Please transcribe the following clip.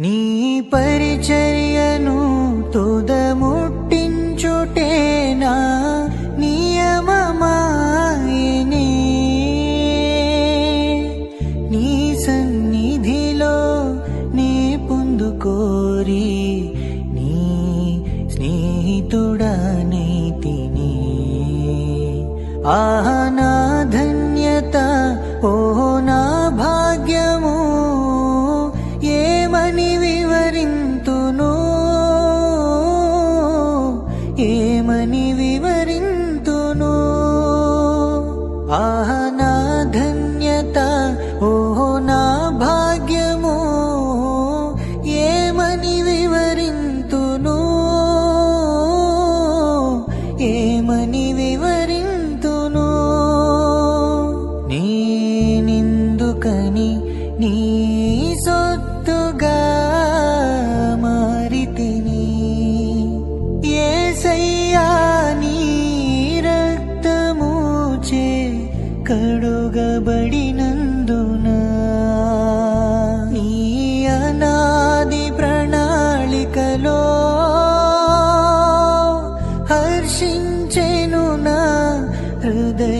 నీ పరిచర్యను తుదముట్టించుటేనా నియమమాయని? నీ సన్నిధిలో నీ పొందుకోరి నీ స్నేహితుడనైతిని ఆహనా ఆహ నా ధన్యత ఓ నా భాగ్యము ఏమని వివరింతును ఏమని వివరింతును నేనెందుకని నీ కడుగబడినందున నీ అనాది ప్రణాళికలో హర్షించెను నా హృదయ